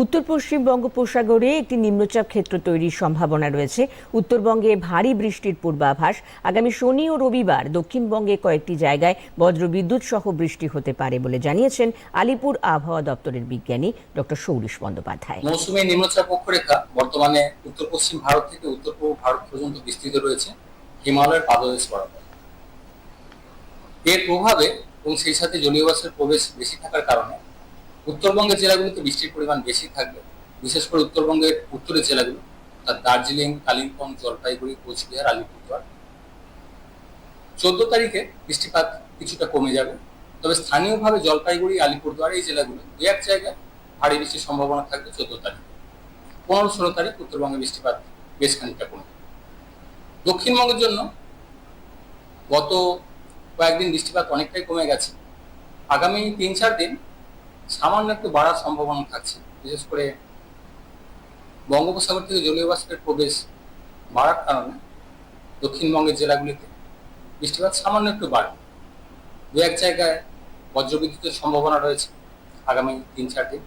উত্তর পশ্চিম বঙ্গোপসাগরে একটি নিম্নচাপ ক্ষেত্র তৈরির সম্ভাবনা রয়েছে। উত্তরবঙ্গে ভারী বৃষ্টির পূর্বাভাস। আগামী শনি ও রবিবার দক্ষিণবঙ্গে কয়েকটি জায়গায় বজ্রবিদ্যুৎ সহ বৃষ্টি হতে পারে বলে জানিয়েছেন আলিপুর আবহাওয়া দপ্তরের বিজ্ঞানী ডক্টর সৌরিশ বন্দ্যোপাধ্যায়। মৌসুমী নিম্নচাপ অক্ষরেখা বর্তমানে উত্তর পশ্চিম ভারত থেকে উত্তর পূর্ব ভারত পর্যন্ত বিস্তৃত রয়েছে। হিমালয়ের পাদদেশ বরাবর। এর প্রভাবে এবং সেই সাথে জলীয় বাষ্পের প্রবেশ বেশি থাকার কারণে উত্তরবঙ্গের জেলাগুলোতে বৃষ্টির পরিমাণ বেশি থাকবে, বিশেষ করে উত্তরবঙ্গের উত্তরের জেলাগুলো, অর্থাৎ দার্জিলিং, কালিম্পং, জলপাইগুড়ি, কোচবিহার আলিপুরদুয়ার চোদ্দ তারিখে বৃষ্টিপাত কিছুটা কমে যাবে, তবে স্থানীয়ভাবে জলপাইগুড়ি, আলিপুরদুয়ার এই জেলাগুলো দু এক জায়গায় ভারী বৃষ্টির সম্ভাবনা থাকবে চোদ্দ তারিখ। পনেরো ষোলো তারিখ উত্তরবঙ্গে বৃষ্টিপাত বেশ খানিকটা কমে। দক্ষিণবঙ্গের জন্য গত কয়েকদিন বৃষ্টিপাত অনেকটাই কমে গেছে। আগামী তিন চার দিন সামান্য একটু বাড়ার সম্ভাবনা থাকছে। বিশেষ করে বঙ্গোপসাগর থেকে জলীয় বাষ্পের প্রবেশ বাড়ার কারণে দক্ষিণবঙ্গের জেলাগুলিতে বৃষ্টিপাত সামান্য একটু বাড়বে। দু এক জায়গায় বজ্রবিদ্যুতের সম্ভাবনা রয়েছে আগামী তিন চার দিন।